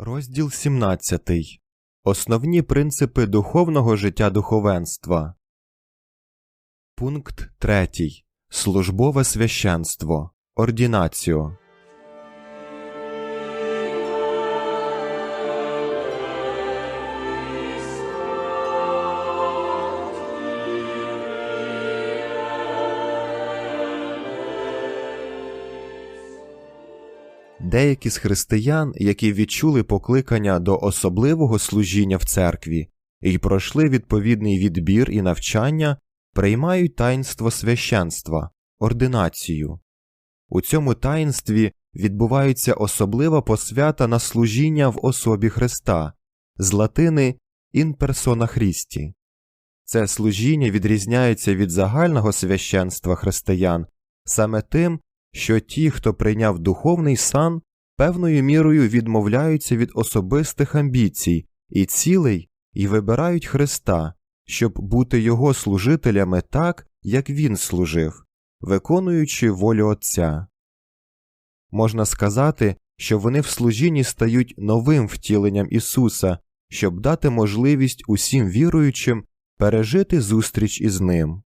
Розділ 17. Основні принципи духовного життя духовенства. Пункт 3. Службове священство. Ордінаціо. Деякі з християн, які відчули покликання до особливого служіння в церкві і пройшли відповідний відбір і навчання, приймають таїнство священства, ординацію. У цьому таїнстві відбувається особлива посвята на служіння в особі Христа з латини «in persona Christi». Це служіння відрізняється від загального священства християн саме тим, що ті, хто прийняв духовний сан, певною мірою відмовляються від особистих амбіцій і цілей і вибирають Христа, щоб бути Його служителями так, як Він служив, виконуючи волю Отця. Можна сказати, що вони в служінні стають новим втіленням Ісуса, щоб дати можливість усім віруючим пережити зустріч із Ним.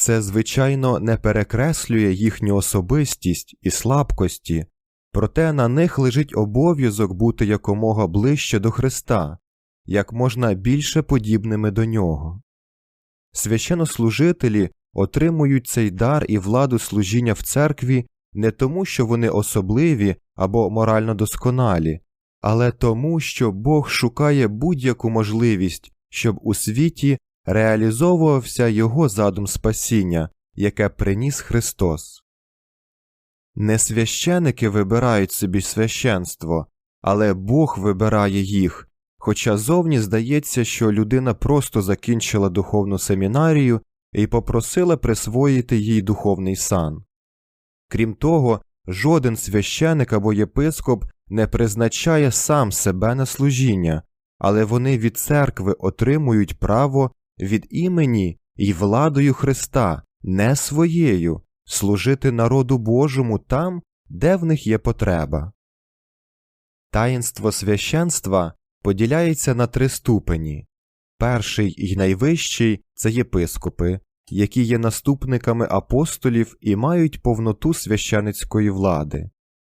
Це, звичайно, не перекреслює їхню особистість і слабкості, проте на них лежить обов'язок бути якомога ближче до Христа, як можна більше подібними до нього. Священнослужителі отримують цей дар і владу служіння в церкві не тому, що вони особливі або морально досконалі, але тому, що Бог шукає будь-яку можливість, щоб у світі реалізовувався його задум спасіння, яке приніс Христос. Не священики вибирають собі священство, але Бог вибирає їх, хоча зовні здається, що людина просто закінчила духовну семінарію і попросила присвоїти їй духовний сан. Крім того, жоден священик або єпископ не призначає сам себе на служіння, але вони від церкви отримують право від імені і владою Христа, не своєю, служити народу Божому там, де в них є потреба. Таїнство священства поділяється на три ступені перший і найвищий це єпископи, які є наступниками апостолів і мають повноту священицької влади.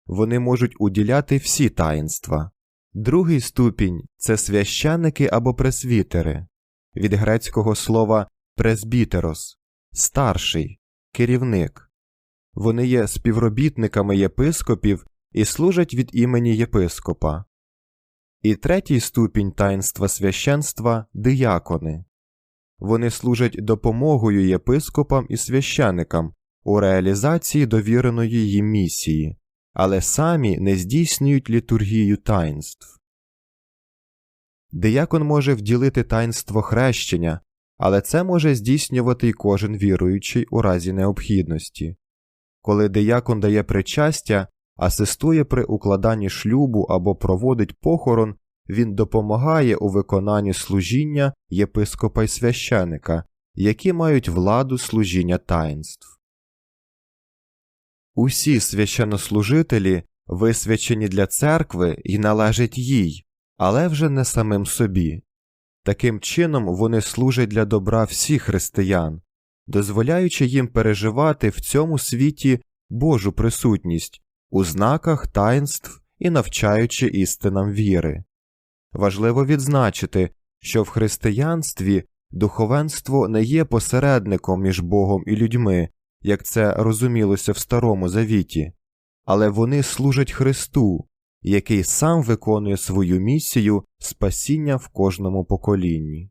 Вони можуть уділяти всі таїнства. Другий ступінь це священники або пресвітери, від грецького слова пресбітерос старший, керівник. Вони є співробітниками єпископів і служать від імені єпископа. І третій ступінь таїнства священства диякони. Вони служать допомогою єпископам і священикам у реалізації довіреної їм місії, але самі не здійснюють літургію таїнств. Диякон може вділити таїнство хрещення, але це може здійснювати й кожен віруючий у разі необхідності. Коли диякон дає причастя, асистує при укладанні шлюбу або проводить похорон, він допомагає у виконанні служіння єпископа й священика, які мають владу служіння таїнств. Усі священнослужителі висвячені для церкви і належать їй, але вже не самим собі. Таким чином вони служать для добра всіх християн, дозволяючи їм переживати в цьому світі Божу присутність у знаках таїнств і навчаючи істинам віри. Важливо відзначити, що в християнстві духовенство не є посередником між Богом і людьми, як це розумілося в Старому Завіті, але вони служать Христу, який сам виконує свою місію спасіння в кожному поколінні.